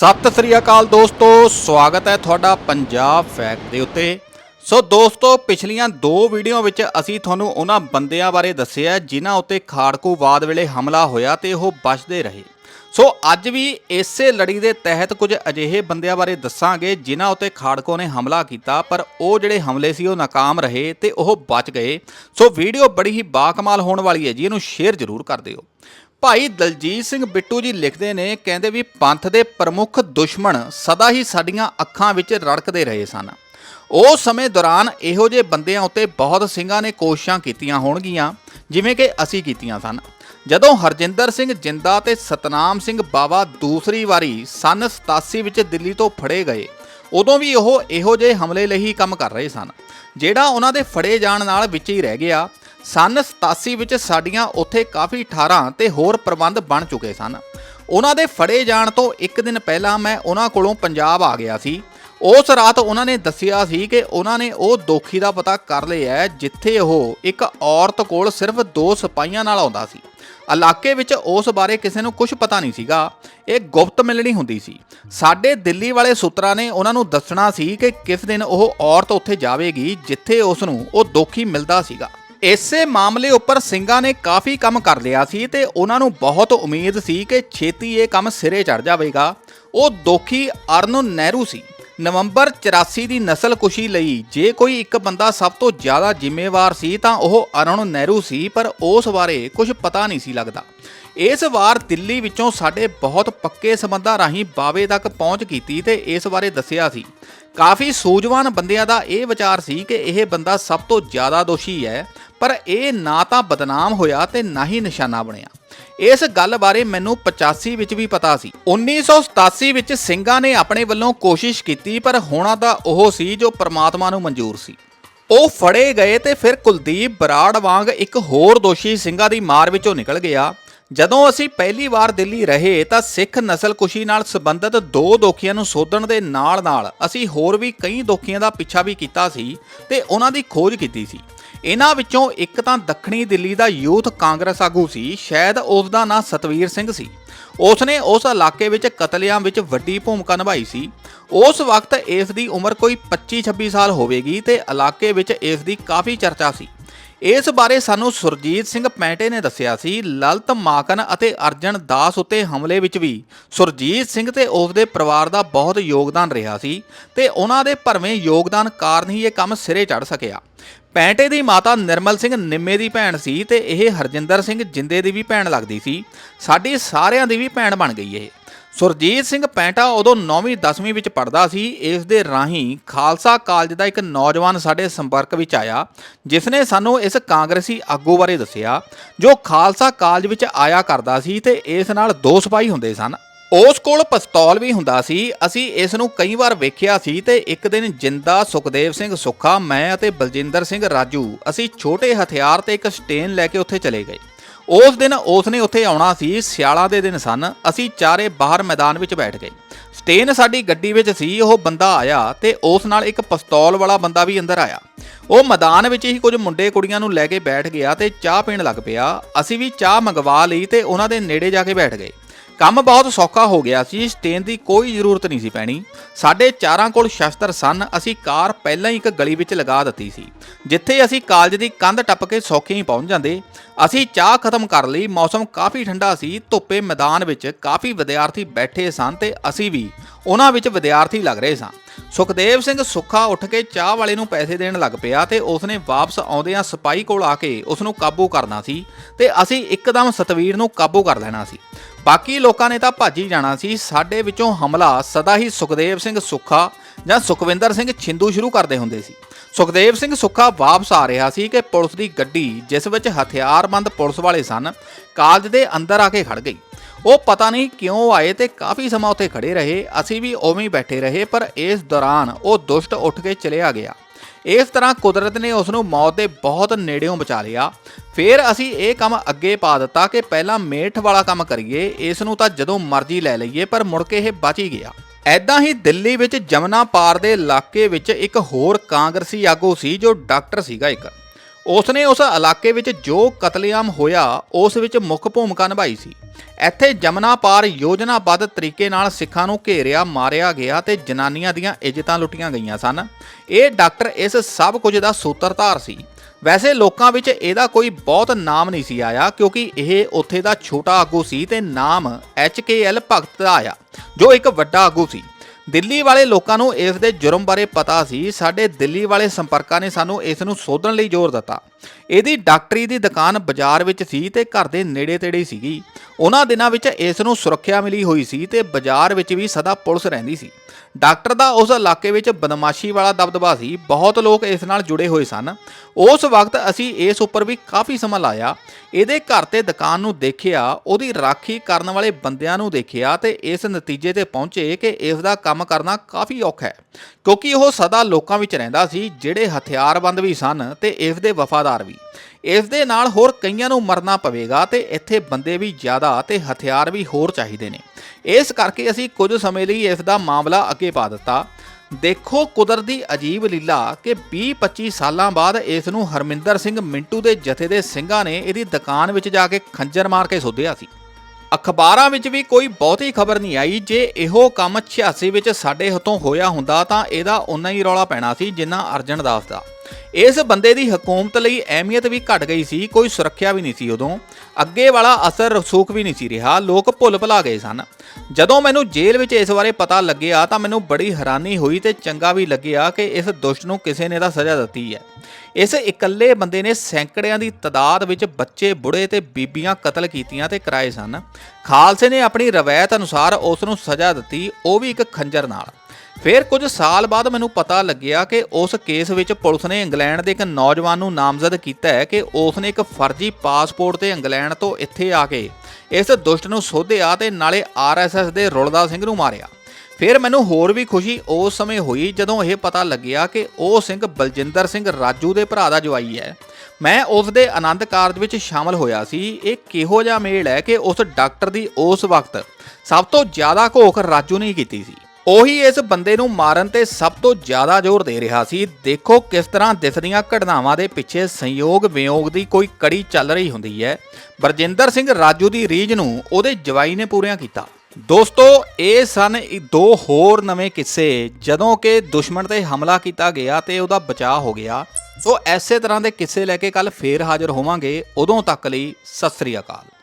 ਸਤਿ ਸ੍ਰੀ ਅਕਾਲ ਦੋਸਤੋ, ਸਵਾਗਤ ਹੈ ਤੁਹਾਡਾ ਪੰਜਾਬ ਫੈਕਟ ਦੇ ਉੱਤੇ। ਸੋ ਦੋਸਤੋ, ਪਿਛਲੀਆਂ ਦੋ ਵੀਡੀਓ ਵਿੱਚ ਅਸੀਂ ਤੁਹਾਨੂੰ ਉਹਨਾਂ ਬੰਦਿਆਂ ਬਾਰੇ ਦੱਸਿਆ, ਜਿਨ੍ਹਾਂ ਉੱਤੇ ਖਾੜਕੂਵਾਦ ਵੇਲੇ ਹਮਲਾ ਹੋਇਆ ਤੇ ਉਹ ਬਚਦੇ ਰਹੇ। ਸੋ ਅੱਜ ਵੀ ਇਸੇ ਲੜੀ ਦੇ ਤਹਿਤ ਕੁਝ ਅਜਿਹੇ ਬੰਦਿਆਂ ਬਾਰੇ ਦੱਸਾਂਗੇ, ਜਿਨ੍ਹਾਂ ਉੱਤੇ ਖਾੜਕੋ ਨੇ ਹਮਲਾ ਕੀਤਾ, ਪਰ ਉਹ ਜਿਹੜੇ ਹਮਲੇ ਸੀ ਉਹ ਨਾਕਾਮ ਰਹੇ ਤੇ ਉਹ ਬਚ ਗਏ। ਸੋ ਵੀਡੀਓ ਬੜੀ ਹੀ ਬਾਕਮਾਲ ਹੋਣ ਵਾਲੀ ਹੈ ਜੀ, ਇਹਨੂੰ ਸ਼ੇਅਰ ਜ਼ਰੂਰ ਕਰ ਦਿਓ। ਭਾਈ ਦਲਜੀਤ ਸਿੰਘ ਬਿੱਟੂ ਜੀ ਲਿਖਦੇ ਨੇ, ਕਹਿੰਦੇ ਵੀ ਪੰਥ ਦੇ ਪ੍ਰਮੁੱਖ ਦੁਸ਼ਮਣ ਸਦਾ ਹੀ ਸਾਡੀਆਂ ਅੱਖਾਂ ਵਿੱਚ ਰੜਕਦੇ ਰਹੇ ਸਨ। ਉਸ ਸਮੇਂ ਦੌਰਾਨ ਇਹੋ ਜਿਹੇ ਬੰਦਿਆਂ ਉੱਤੇ ਬਹੁਤ ਸਿੰਘਾਂ ਨੇ ਕੋਸ਼ਿਸ਼ਾਂ ਕੀਤੀਆਂ ਹੋਣਗੀਆਂ, ਜਿਵੇਂ ਕਿ ਅਸੀਂ ਕੀਤੀਆਂ ਸਨ। ਜਦੋਂ ਹਰਜਿੰਦਰ ਸਿੰਘ ਜਿੰਦਾ ਤੇ ਸਤਨਾਮ ਸਿੰਘ ਬਾਵਾ ਦੂਸਰੀ ਵਾਰੀ ਸਨ 87 ਵਿੱਚ ਦਿੱਲੀ ਤੋਂ ਫੜੇ ਗਏ, ਉਦੋਂ ਵੀ ਉਹ ਇਹੋ ਜਿਹੇ ਹਮਲੇ ਲਈ ਹੀ ਕੰਮ ਕਰ ਰਹੇ ਸਨ, ਜਿਹੜਾ ਉਹਨਾਂ ਦੇ ਫੜੇ ਜਾਣ ਨਾਲ ਵਿੱਚ ਹੀ ਰਹਿ ਗਿਆ। ਸਨ 87 ਵਿੱਚ ਸਾਡੀਆਂ ਉੱਥੇ ਕਾਫੀ 18 ਤੇ ਹੋਰ ਪ੍ਰਬੰਧ ਬਣ ਚੁੱਕੇ ਸਨ। ਉਹਨਾਂ ਦੇ ਫੜੇ ਜਾਣ ਤੋਂ ਇੱਕ ਦਿਨ ਪਹਿਲਾਂ ਮੈਂ ਉਹਨਾਂ ਕੋਲੋਂ ਪੰਜਾਬ ਆ ਗਿਆ ਸੀ। ਉਸ ਰਾਤ ਉਹਨਾਂ ਨੇ ਦੱਸਿਆ ਸੀ ਕਿ ਉਹਨਾਂ ਨੇ ਉਹ ਦੋਖੀ ਦਾ ਪਤਾ ਕਰ ਲਿਆ ਜਿੱਥੇ ਉਹ ਇੱਕ ਔਰਤ ਕੋਲ ਸਿਰਫ ਦੋ ਸਿਪਾਹੀਆਂ ਨਾਲ ਆਉਂਦਾ ਸੀ। ਇਲਾਕੇ ਵਿੱਚ ਉਸ ਬਾਰੇ ਕਿਸੇ ਨੂੰ ਕੁਝ ਪਤਾ ਨਹੀਂ ਸੀਗਾ। ਇਹ ਗੁਪਤ ਮਿਲਣੀ ਹੁੰਦੀ ਸੀ। ਸਾਡੇ ਦਿੱਲੀ ਵਾਲੇ ਸੂਤਰਾਂ ਨੇ ਉਹਨਾਂ ਨੂੰ ਦੱਸਣਾ ਸੀ ਕਿ ਕਿਸ ਦਿਨ ਉਹ ਔਰਤ ਉੱਥੇ ਜਾਵੇਗੀ, ਜਿੱਥੇ ਉਸ ਨੂੰ ਉਹ ਦੋਖੀ ਮਿਲਦਾ ਸੀਗਾ। ਇਸੇ ਮਾਮਲੇ ਉੱਪਰ ਸਿੰਘਾਂ ਨੇ ਕਾਫੀ ਕੰਮ ਕਰ ਲਿਆ ਸੀ ਤੇ ਉਹਨਾਂ ਨੂੰ ਬਹੁਤ ਉਮੀਦ ਸੀ ਕਿ ਛੇਤੀ ਇਹ ਕੰਮ ਸਿਰੇ ਚੜ ਜਾਵੇਗਾ। ਉਹ ਦੋਖੀ ਅਰਨ ਨਹਿਰੂ ਸੀ। ਨਵੰਬਰ 84 ਦੀ ਨਸਲਕੁਸ਼ੀ ਲਈ ਜੇ ਕੋਈ ਇੱਕ ਬੰਦਾ ਸਭ ਤੋਂ ਜ਼ਿਆਦਾ ਜ਼ਿੰਮੇਵਾਰ ਸੀ ਤਾਂ ਉਹ ਅਰੁਣ ਨਹਿਰੂ ਸੀ, ਪਰ ਉਸ ਬਾਰੇ ਕੁਝ ਪਤਾ ਨਹੀਂ ਸੀ ਲੱਗਦਾ। ਇਸ ਵਾਰ ਦਿੱਲੀ ਵਿੱਚੋਂ ਸਾਡੇ ਬਹੁਤ ਪੱਕੇ ਸਬੰਧਾਂ ਰਾਹੀਂ ਬਾਵੇ ਤੱਕ ਪਹੁੰਚ ਕੀਤੀ ਤੇ ਇਸ ਬਾਰੇ ਦੱਸਿਆ ਸੀ। ਕਾਫੀ ਸੂਝਵਾਨ ਬੰਦਿਆਂ ਦਾ ਇਹ ਵਿਚਾਰ ਸੀ ਕਿ ਇਹ ਬੰਦਾ ਸਭ ਤੋਂ ਜ਼ਿਆਦਾ ਦੋਸ਼ੀ ਹੈ, ਪਰ ਇਹ ਨਾ ਤਾਂ ਬਦਨਾਮ ਹੋਇਆ ਤੇ ਨਾ ਹੀ ਨਿਸ਼ਾਨਾ ਬਣਿਆ। ਇਸ ਗੱਲ ਬਾਰੇ ਮੈਨੂੰ 85 ਵਿੱਚ ਵੀ ਪਤਾ ਸੀ। 1987 ਵਿੱਚ ਸਿੰਘਾਂ ਨੇ ਆਪਣੇ ਵੱਲੋਂ ਕੋਸ਼ਿਸ਼ ਕੀਤੀ, ਪਰ ਹੋਣਾ ਤਾਂ ਉਹ ਸੀ ਜੋ ਪ੍ਰਮਾਤਮਾ ਨੂੰ ਮਨਜ਼ੂਰ ਸੀ। ਉਹ ਫੜੇ ਗਏ ਤੇ ਫਿਰ ਕੁਲਦੀਪ ਬਰਾੜ ਵਾਂਗ ਇੱਕ ਹੋਰ ਦੋਸ਼ੀ ਸਿੰਘਾਂ ਦੀ ਮਾਰ ਵਿੱਚੋਂ ਨਿਕਲ ਗਿਆ। ਜਦੋਂ ਅਸੀਂ ਪਹਿਲੀ ਵਾਰ ਦਿੱਲੀ ਰਹੇ ਤਾਂ ਸਿੱਖ ਨਸਲਕੁਸ਼ੀ ਨਾਲ ਸੰਬੰਧਿਤ ਦੋ ਦੋਖੀਆਂ ਨੂੰ ਸੋਧਣ ਦੇ ਨਾਲ-ਨਾਲ ਅਸੀਂ ਹੋਰ ਵੀ ਕਈ ਦੋਖੀਆਂ ਦਾ ਪਿੱਛਾ ਵੀ ਕੀਤਾ ਸੀ ਤੇ ਉਹਨਾਂ ਦੀ ਖੋਜ ਕੀਤੀ ਸੀ। ਇਹਨਾਂ ਵਿੱਚੋਂ ਇੱਕ ਤਾਂ ਦੱਖਣੀ ਦਿੱਲੀ ਦਾ ਯੂਥ ਕਾਂਗਰਸ ਆਗੂ ਸੀ, ਸ਼ਾਇਦ ਉਸ ਦਾ ਨਾਂ ਸਤਵੀਰ ਸਿੰਘ ਸੀ। ਉਸ ਨੇ ਉਸ ਇਲਾਕੇ ਵਿੱਚ ਕਤਲੇਆਮ ਵਿੱਚ ਵੱਡੀ ਭੂਮਿਕਾ ਨਿਭਾਈ ਸੀ। ਉਸ ਵਕਤ ਇਸ ਦੀ ਉਮਰ ਕੋਈ 25-26 ਸਾਲ ਹੋਵੇਗੀ ਤੇ ਇਲਾਕੇ ਵਿੱਚ ਇਸ ਦੀ ਕਾਫੀ ਚਰਚਾ ਸੀ। ਇਸ ਬਾਰੇ ਸਾਨੂੰ ਸੁਰਜੀਤ ਸਿੰਘ ਪੈਂਟੇ ਨੇ ਦੱਸਿਆ ਸੀ, ਲਲਤ ਮਾਕਨ ਅਤੇ ਅਰਜਨ ਦਾਸ ਉੱਤੇ ਹਮਲੇ ਵਿੱਚ ਵੀ। ਸੁਰਜੀਤ ਸਿੰਘ ਤੇ ਉਸ ਦੇ ਪਰਿਵਾਰ ਦਾ ਬਹੁਤ ਯੋਗਦਾਨ ਰਿਹਾ ਸੀ ਤੇ ਉਹਨਾਂ ਦੇ ਭਰਵੇਂ ਯੋਗਦਾਨ ਕਾਰਨ ਹੀ ਇਹ ਕੰਮ ਸਿਰੇ ਚੜ ਸਕਿਆ। ਪੈਂਟੇ ਦੀ ਮਾਤਾ ਨਿਰਮਲ ਸਿੰਘ ਨਿੰਮੇ ਦੀ ਭੈਣ ਸੀ ਤੇ ਇਹ ਹਰਜਿੰਦਰ ਸਿੰਘ ਜਿੰਦੇ ਦੀ ਵੀ ਭੈਣ ਲੱਗਦੀ ਸੀ। ਸਾਡੀ ਸਾਰਿਆਂ ਦੀ ਵੀ ਭੈਣ ਬਣ ਗਈ ਇਹ। ਸੁਰਜੀਤ ਸਿੰਘ ਪੈਂਟਾ ਉਦੋਂ 9ਵੀਂ 10ਵੀਂ ਵਿੱਚ ਪੜ੍ਹਦਾ ਸੀ। ਇਸ ਦੇ ਰਾਹੀਂ ਖਾਲਸਾ ਕਾਲਜ ਦਾ ਇੱਕ ਨੌਜਵਾਨ ਸਾਡੇ ਸੰਪਰਕ ਵਿੱਚ ਆਇਆ ਜਿਸ ਨੇ ਸਾਨੂੰ ਇਸ ਕਾਂਗਰਸੀ ਆਗੂ ਬਾਰੇ ਦੱਸਿਆ, ਜੋ ਖਾਲਸਾ ਕਾਲਜ ਵਿੱਚ ਆਇਆ ਕਰਦਾ ਸੀ ਤੇ ਇਸ ਨਾਲ ਦੋ ਸਿਪਾਹੀ ਹੁੰਦੇ ਸਨ। ਉਸ ਕੋਲ ਪਿਸਤੌਲ ਵੀ ਹੁੰਦਾ ਸੀ। ਅਸੀਂ ਇਸ ਨੂੰ ਕਈ ਵਾਰ ਵੇਖਿਆ ਸੀ ਤੇ ਇੱਕ ਦਿਨ ਜਿੰਦਾ ਸੁਖਦੇਵ ਸਿੰਘ ਸੁੱਖਾ, ਮੈਂ ਅਤੇ ਬਲਜਿੰਦਰ ਸਿੰਘ ਰਾਜੂ, ਅਸੀਂ ਛੋਟੇ ਹਥਿਆਰ ਤੇ ਇੱਕ ਸਟੇਨ ਲੈ ਕੇ ਉੱਥੇ ਚਲੇ ਗਏ। ਉਸ ਦਿਨ ਉਸ ਨੇ ਉੱਥੇ ਆਉਣਾ ਸੀ, ਸਿਆਲਾਂ ਦੇ ਦਿਨ ਸਨ। ਅਸੀਂ ਚਾਰੇ ਬਾਹਰ ਮੈਦਾਨ ਵਿੱਚ ਬੈਠ ਗਏ। ਸਟੇਨ ਸਾਡੀ ਗੱਡੀ ਵਿੱਚ ਸੀ, ਉਹ ਬੰਦਾ ਆਇਆ ਤੇ ਉਸ ਨਾਲ ਇੱਕ ਪਿਸਤੌਲ ਵਾਲਾ ਬੰਦਾ ਵੀ ਅੰਦਰ ਆਇਆ। ਉਹ ਮੈਦਾਨ ਵਿੱਚ ਹੀ ਕੁਝ ਮੁੰਡੇ ਕੁੜੀਆਂ ਨੂੰ ਲੈ ਕੇ ਬੈਠ ਗਿਆ ਤੇ ਚਾਹ ਪੀਣ ਲੱਗ ਪਿਆ। ਅਸੀਂ ਵੀ ਚਾਹ ਮੰਗਵਾ ਲਈ ਤੇ ਉਹਨਾਂ ਦੇ ਨੇੜੇ ਜਾ ਕੇ ਬੈਠ ਗਏ। ਕੰਮ ਬਹੁਤ ਸੌਖਾ ਹੋ ਗਿਆ ਸੀ, ਸਟੇਨ ਦੀ ਕੋਈ ਜ਼ਰੂਰਤ ਨਹੀਂ ਸੀ ਪੈਣੀ। ਸਾਡੇ ਚਾਰਾਂ ਕੋਲ ਸ਼ਸਤਰ ਸਨ, ਅਸੀਂ ਕਾਰ ਪਹਿਲਾਂ ਹੀ ਇੱਕ ਗਲੀ ਵਿੱਚ ਲਗਾ ਦਿੱਤੀ ਸੀ। ਜਿੱਥੇ ਅਸੀਂ ਕਾਲਜ ਦੀ ਕੰਧ ਟੱਪ ਕੇ ਸੌਖੇ ਹੀ ਪਹੁੰਚ ਜਾਂਦੇ। ਅਸੀਂ ਚਾਹ ਖਤਮ ਕਰ ਲਈ, ਮੌਸਮ ਕਾਫੀ ਠੰਡਾ ਸੀ, ਧੁੱਪੇ ਮੈਦਾਨ ਵਿੱਚ ਕਾਫੀ ਵਿਦਿਆਰਥੀ ਬੈਠੇ ਸਨ ਤੇ ਅਸੀਂ ਵੀ ਉਹਨਾਂ ਵਿੱਚ ਵਿਦਿਆਰਥੀ ਲੱਗ ਰਹੇ ਸਾਂ। ਸੁਖਦੇਵ ਸਿੰਘ ਸੁੱਖਾ ਉੱਠ ਕੇ ਚਾਹ ਵਾਲੇ ਨੂੰ ਪੈਸੇ ਦੇਣ ਲੱਗ ਪਿਆ ਤੇ ਉਸਨੇ ਵਾਪਸ ਆਉਂਦਿਆਂ ਸਿਪਾਹੀ ਕੋਲ ਆ ਕੇ ਉਸ ਨੂੰ ਕਾਬੂ ਕਰਨਾ ਸੀ ਤੇ ਅਸੀਂ ਇੱਕਦਮ ਸਤਵੀਰ ਨੂੰ ਕਾਬੂ ਕਰ ਲੈਣਾ ਸੀ। ਬਾਕੀ ਲੋਕਾਂ ਨੇ ਤਾਂ ਭੱਜ ਹੀ ਜਾਣਾ ਸੀ। ਸਾਡੇ ਵਿੱਚੋਂ ਹਮਲਾ ਸਦਾ ਹੀ ਸੁਖਦੇਵ ਸਿੰਘ ਸੁੱਖਾ ਜਾਂ ਸੁਖਵਿੰਦਰ ਸਿੰਘ ਛਿੰਦੂ ਸ਼ੁਰੂ ਕਰਦੇ ਹੁੰਦੇ ਸੀ। ਸੁਖਦੇਵ ਸਿੰਘ ਸੁੱਖਾ ਵਾਪਸ ਆ ਰਿਹਾ ਸੀ ਕਿ ਪੁਲਿਸ ਦੀ ਗੱਡੀ, ਜਿਸ ਵਿੱਚ ਹਥਿਆਰਬੰਦ ਪੁਲਿਸ ਵਾਲੇ ਸਨ, ਕਾਲਜ ਦੇ ਅੰਦਰ ਆ ਕੇ ਖੜ ਗਈ। ਉਹ ਪਤਾ ਨਹੀਂ ਕਿਉਂ ਆਏ ਤੇ ਕਾਫੀ ਸਮਾਂ ਉੱਥੇ ਖੜੇ ਰਹੇ। ਅਸੀਂ ਵੀ ਉਵੇਂ ਹੀ ਬੈਠੇ ਰਹੇ, ਪਰ ਇਸ ਦੌਰਾਨ ਉਹ ਦੁਸ਼ਟ ਉੱਠ ਕੇ ਚਲਿਆ ਗਿਆ। ਇਸ ਤਰ੍ਹਾਂ ਕੁਦਰਤ ਨੇ ਉਸ ਨੂੰ ਮੌਤ ਦੇ ਬਹੁਤ ਨੇੜਿਓਂ ਬਚਾ ਲਿਆ। ਫਿਰ ਅਸੀਂ ਇਹ ਕੰਮ ਅੱਗੇ ਪਾ ਦਿੱਤਾ ਕਿ ਪਹਿਲਾਂ ਮੇਠ ਵਾਲਾ ਕੰਮ ਕਰੀਏ ਇਸ ਨੂੰ ਤਾਂ ਜਦੋਂ ਮਰਜ਼ੀ ਲੈ ਲਈਏ, ਪਰ ਮੁੜ ਕੇ ਇਹ ਬਚ ਹੀ ਗਿਆ। ਐਦਾਂ ਹੀ ਦਿੱਲੀ ਵਿੱਚ ਜਮਨਾ ਪਾਰ ਦੇ ਇਲਾਕੇ ਵਿੱਚ ਇੱਕ ਹੋਰ ਕਾਂਗਰਸੀ ਆਗੂ ਸੀ ਜੋ ਡਾਕਟਰ ਸੀਗਾ ਇੱਕ। ਉਸਨੇ ਉਸ ਇਲਾਕੇ ਵਿੱਚ ਜੋ ਕਤਲੇਆਮ ਹੋਇਆ, ਉਸ ਵਿੱਚ ਮੁੱਖ ਭੂਮਿਕਾ ਨਿਭਾਈ ਸੀ। ਇੱਥੇ ਜਮਨਾ ਪਾਰ ਯੋਜਨਾਬੱਧ ਤਰੀਕੇ ਨਾਲ ਸਿੱਖਾਂ ਨੂੰ ਘੇਰਿਆ, ਮਾਰਿਆ ਗਿਆ ਤੇ ਜਨਾਨੀਆਂ ਦੀਆਂ ਇੱਜ਼ਤਾਂ ਲੁੱਟੀਆਂ ਗਈਆਂ ਸਨ। ਇਹ ਡਾਕਟਰ ਇਸ ਸਭ ਕੁਝ ਦਾ ਸੂਤਰਧਾਰ ਸੀ। ਵੈਸੇ ਲੋਕਾਂ ਵਿੱਚ ਇਹਦਾ ਕੋਈ ਬਹੁਤ ਨਾਮ ਨਹੀਂ ਸੀ ਆਇਆ, ਕਿਉਂਕਿ ਇਹ ਉੱਥੇ ਦਾ ਛੋਟਾ ਆਗੂ ਸੀ ਤੇ ਨਾਮ ਐਚਕੇਐਲ ਭਗਤ ਦਾ ਆਇਆ, ਜੋ ਇੱਕ ਵੱਡਾ ਆਗੂ ਸੀ। ਦਿੱਲੀ ਵਾਲੇ ਲੋਕਾਂ ਨੂੰ ਇਸ ਦੇ ਜੁਰਮ ਬਾਰੇ ਪਤਾ ਸੀ। ਸਾਡੇ ਦਿੱਲੀ ਵਾਲੇ ਸੰਪਰਕਾਂ ਨੇ ਸਾਨੂੰ ਇਸ ਨੂੰ ਸੋਧਣ ਲਈ ਜ਼ੋਰ ਦਿੱਤਾ। ਇਹਦੀ ਡਾਕਟਰੀ ਦੀ ਦੁਕਾਨ ਬਾਜ਼ਾਰ ਵਿੱਚ ਸੀ ਤੇ ਘਰ ਦੇ ਨੇੜੇ ਤੇੜੇ ਸੀਗੀ। ਉਹਨਾਂ ਦਿਨਾਂ ਵਿੱਚ ਇਸ ਨੂੰ ਸੁਰੱਖਿਆ ਮਿਲੀ ਹੋਈ ਸੀ ਤੇ ਬਾਜ਼ਾਰ ਵਿੱਚ ਵੀ ਸਦਾ ਪੁਲਿਸ ਰਹਿੰਦੀ ਸੀ। ਡਾਕਟਰ ਦਾ ਉਸ ਇਲਾਕੇ ਵਿੱਚ ਬਦਮਾਸ਼ੀ ਵਾਲਾ ਦਬਦਬਾ ਸੀ। ਬਹੁਤ ਲੋਕ ਇਸ ਨਾਲ ਜੁੜੇ ਹੋਏ ਸਨ। ਉਸ ਵਕਤ ਅਸੀਂ ਇਸ ਉੱਪਰ ਵੀ ਕਾਫੀ ਸਮਾਂ ਲਾਇਆ। ਇਹਦੇ ਘਰ ਤੇ ਦੁਕਾਨ ਨੂੰ ਦੇਖਿਆ, ਉਹਦੀ ਰਾਖੀ ਕਰਨ ਵਾਲੇ ਬੰਦਿਆਂ ਨੂੰ ਦੇਖਿਆ ਤੇ ਇਸ ਨਤੀਜੇ ਤੇ ਪਹੁੰਚੇ ਕਿ ਇਸ ਦਾ ਕੰਮ ਕਰਨਾ ਕਾਫੀ ਔਖਾ ਹੈ। ਕਿਉਂਕਿ ਉਹ ਸਦਾ ਲੋਕਾਂ ਵਿੱਚ ਰਹਿੰਦਾ ਸੀ, ਜਿਹੜੇ ਹਥਿਆਰਬੰਦ ਵੀ ਸਨ ਤੇ ਇਸ ਦੇ ਵਫਾਦਾਰ ਵੀ। ਇਸ ਦੇ ਨਾਲ ਹੋਰ ਕਈਆਂ ਨੂੰ ਮਰਨਾ ਪਵੇਗਾ ਤੇ ਇੱਥੇ ਬੰਦੇ ਵੀ ਜ਼ਿਆਦਾ ਤੇ ਹਥਿਆਰ ਵੀ ਹੋਰ ਚਾਹੀਦੇ ਨੇ। ਇਸ ਕਰਕੇ ਅਸੀਂ ਕੁਝ ਸਮੇਂ ਲਈ ਇਸ ਦਾ ਮਾਮਲਾ ਅੱਗੇ ਪਾ ਦਿੱਤਾ। ਦੇਖੋ ਕੁਦਰਤ ਦੀ ਅਜੀਬ ਲੀਲਾ ਕਿ 20-25 ਸਾਲਾਂ ਬਾਅਦ ਇਸ ਨੂੰ ਹਰਮਿੰਦਰ ਸਿੰਘ ਮਿੰਟੂ ਦੇ ਜਥੇ ਦੇ ਸਿੰਘਾਂ ਨੇ ਇਹਦੀ ਦੁਕਾਨ ਵਿੱਚ ਜਾ ਕੇ ਖੰਜਰ ਮਾਰ ਕੇ ਸੋਧਿਆ ਸੀ। ਅਖਬਾਰਾਂ ਵਿੱਚ ਵੀ ਕੋਈ ਬਹੁਤੀ ਖਬਰ ਨਹੀਂ ਆਈ। ਜੇ ਇਹੋ ਕੰਮ 86 ਵਿੱਚ ਸਾਡੇ ਹੱਥੋਂ ਹੋਇਆ ਹੁੰਦਾ ਤਾਂ ਇਹਦਾ ਉਨਾ ਹੀ ਰੌਲਾ ਪੈਣਾ ਸੀ, ਜਿੰਨਾ ਅਰਜਨ ਦਾਸ ਦਾ। ਇਸ ਬੰਦੇ ਦੀ ਹਕੂਮਤ ਲਈ ਅਹਿਮੀਅਤ ਵੀ ਘਟ ਗਈ ਸੀ, ਕੋਈ ਸੁਰੱਖਿਆ ਵੀ ਨਹੀਂ ਸੀ ਉਦੋਂ। ਅੱਗੇ ਵਾਲਾ ਅਸਰ ਰਸੂਖ ਵੀ ਨਹੀਂ ਸੀ ਰਿਹਾ, ਲੋਕ ਭੁੱਲ ਭੁਲਾ ਗਏ ਸਨ। ਜਦੋਂ ਮੈਨੂੰ ਜੇਲ੍ਹ ਵਿੱਚ ਇਸ ਬਾਰੇ ਪਤਾ ਲੱਗਿਆ ਤਾਂ ਮੈਨੂੰ ਬੜੀ ਹੈਰਾਨੀ ਹੋਈ ਤੇ ਚੰਗਾ ਵੀ ਲੱਗਿਆ ਕਿ ਇਸ ਦੁਸ਼ਟ ਨੂੰ ਕਿਸੇ ਨੇ ਤਾਂ ਸਜ਼ਾ ਦਿੱਤੀ ਹੈ। ਇਸ ਇਕੱਲੇ ਬੰਦੇ ਨੇ ਸੈਂਕੜਿਆਂ ਦੀ ਤਦਾਦ ਵਿੱਚ ਬੱਚੇ ਬੁੜੇ ਤੇ ਬੀਬੀਆਂ ਕਤਲ ਕੀਤੀਆਂ ਤੇ ਕਰਾਏ ਸਨ। ਖਾਲਸੇ ਨੇ ਆਪਣੀ ਰਵਾਇਤ ਅਨੁਸਾਰ ਉਸ ਨੂੰ ਸਜ਼ਾ ਦਿੱਤੀ, ਉਹ ਵੀ ਇੱਕ ਖੰਜਰ ਨਾਲ। ਫਿਰ ਕੁਝ ਸਾਲ ਬਾਅਦ ਮੈਨੂੰ ਪਤਾ ਲੱਗਿਆ ਕਿ ਉਸ ਕੇਸ ਵਿੱਚ ਪੁਲਿਸ ਨੇ ਇੰਗਲੈਂਡ ਦੇ ਇੱਕ ਨੌਜਵਾਨ ਨੂੰ ਨਾਮਜ਼ਦ ਕੀਤਾ ਹੈ ਕਿ ਉਸ ਨੇ ਇੱਕ ਫਰਜ਼ੀ ਪਾਸਪੋਰਟ ਤੇ ਇੰਗਲੈਂਡ ਤੋਂ ਇੱਥੇ ਆ ਕੇ ਇਸ ਦੁਸ਼ਟ ਨੂੰ ਸੋਧਿਆ ਤੇ ਨਾਲੇ ਆਰਐਸਐਸ ਦੇ ਰੁਲਦਾ ਸਿੰਘ ਨੂੰ ਮਾਰਿਆ। ਫਿਰ ਮੈਨੂੰ ਹੋਰ ਵੀ ਖੁਸ਼ੀ ਉਸ ਸਮੇਂ ਹੋਈ ਜਦੋਂ ਇਹ ਪਤਾ ਲੱਗਿਆ ਕਿ ਉਹ ਸਿੰਘ ਬਲਜਿੰਦਰ ਸਿੰਘ ਰਾਜੂ ਦੇ ਭਰਾ ਦਾ ਜਵਾਈ ਹੈ। ਮੈਂ ਉਸ ਦੇ ਆਨੰਦ ਕਾਰਜ ਵਿੱਚ ਸ਼ਾਮਲ ਹੋਇਆ ਸੀ। ਇਹ ਕਿਹੋ ਜਿਹਾ ਮੇਲ ਹੈ ਕਿ ਉਸ ਡਾਕਟਰ ਦੀ ਉਸ ਵਕਤ ਸਭ ਤੋਂ ਜ਼ਿਆਦਾ ਘੋਖ ਰਾਜੂ ਨੇ ਹੀ ਕੀਤੀ ਸੀ। ਉਹੀ ਇਸ ਬੰਦੇ ਨੂੰ ਮਾਰਨ ਤੇ ਸਭ ਤੋਂ ਜ਼ਿਆਦਾ ਜ਼ੋਰ ਦੇ ਰਿਹਾ ਸੀ। ਦੇਖੋ ਕਿਸ ਤਰ੍ਹਾਂ ਦਿਸਦੀਆਂ ਘਟਨਾਵਾਂ ਦੇ ਪਿੱਛੇ ਸੰਯੋਗ ਵਿਯੋਗ ਦੀ ਕੋਈ ਕੜੀ ਚੱਲ ਰਹੀ ਹੁੰਦੀ ਹੈ। ਬਰਜਿੰਦਰ ਸਿੰਘ ਰਾਜੂ ਦੀ ਰੀਝ ਨੂੰ ਉਹਦੇ ਜਵਾਈ ਨੇ ਪੂਰਿਆਂ ਕੀਤਾ। ਦੋਸਤੋ, ਇਹ ਸਨ ਦੋ ਹੋਰ ਨਵੇਂ ਕਿੱਸੇ। ਜਦੋਂ ਕਿ ਦੁਸ਼ਮਣ ਤੇ ਹਮਲਾ ਕੀਤਾ ਗਿਆ ਤੇ ਉਹਦਾ ਬਚਾਅ ਹੋ ਗਿਆ। ਸੋ ਐਸੇ ਤਰ੍ਹਾਂ ਦੇ ਕਿੱਸੇ ਲੈ ਕੇ ਕੱਲ ਫੇਰ ਹਾਜ਼ਰ ਹੋਵਾਂਗੇ। ਉਦੋਂ ਤੱਕ ਲਈ ਸਤਿ ਸ੍ਰੀ ਅਕਾਲ।